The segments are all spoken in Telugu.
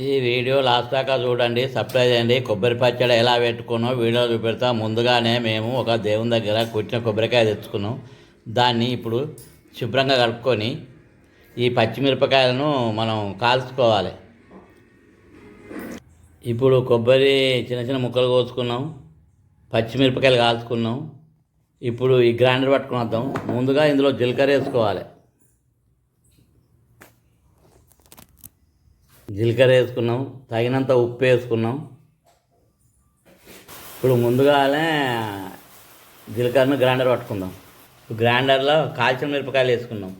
ఈ వీడియో లాస్ట్ దాకా చూడండి సబ్స్క్రైబ్ చేయండి. కొబ్బరి పచ్చడి ఎలా పెట్టుకున్నో వీడియో చూపెడతా. ముందుగానే మేము ఒక దేవుని దగ్గర కుచ్చిన కొబ్బరికాయ తెచ్చుకున్నాం. దాన్ని ఇప్పుడు శుభ్రంగా కలుపుకొని ఈ పచ్చిమిరపకాయలను మనం కాల్చుకోవాలి. ఇప్పుడు కొబ్బరి చిన్న చిన్న ముక్కలు కోసుకున్నాం. పచ్చిమిరపకాయలు కాల్చుకున్నాం. ఇప్పుడు ఈ గ్రైండర్ పట్టుకుని వద్దాం. ముందుగా ఇందులో జీలకర్ర వేసుకోవాలి. జీలకర్ర వేసుకున్నాం తగినంత ఉప్పు వేసుకున్నాం. ఇప్పుడు ముందుగానే జీలకర్రను గ్రైండర్ పట్టుకుందాం. గ్రైండర్లో కాల్చిన మిరపకాయలు వేసుకున్నాం.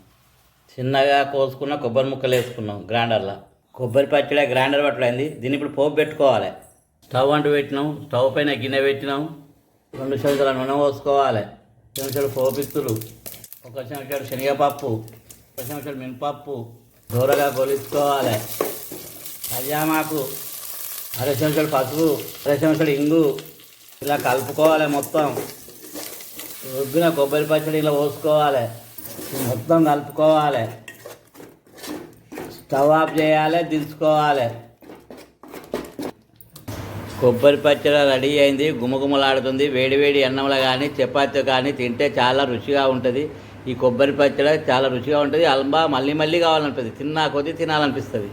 చిన్నగా కోసుకున్న కొబ్బరి ముక్కలు వేసుకున్నాం గ్రైండర్లో. కొబ్బరి పచ్చడి గ్రైండర్ పట్టలేదు దీన్ని ఇప్పుడు పోపు పెట్టుకోవాలి. స్టవ్ అంటూ పెట్టినాం స్టవ్ పైన గిన్నె పెట్టినాం. రెండు చెంచాల నూనె పోసుకోవాలి. చెంచాడు పోపిత్తులు ఒక చెంచాడు శనగపప్పు ఒక చెంచాడు మినపప్పు దూరగా గొలుచుకోవాలి. కళ్యామాకు అర చెంచాడు పసుపు అర చెంచాడు ఇంగు. ఇలా కలుపుకోవాలి మొత్తం. రుబ్బిన కొబ్బరి పచ్చడి ఇలా పోసుకోవాలి. మొత్తం కలుపుకోవాలి. స్టవ్ ఆఫ్ చేయాలి దించుకోవాలి. కొబ్బరి పచ్చడి రెడీ అయింది గుమగుమలాడుతుంది. వేడివేడి అన్నంలో కానీ చపాతీ కానీ తింటే చాలా రుచిగా ఉంటుంది. ఈ కొబ్బరి పచ్చడి చాలా రుచిగా ఉంటుంది. అల్బా మళ్ళీ మళ్ళీ కావాలనిపిస్తుంది. తిన్నా కొద్దీ తినాలనిపిస్తుంది.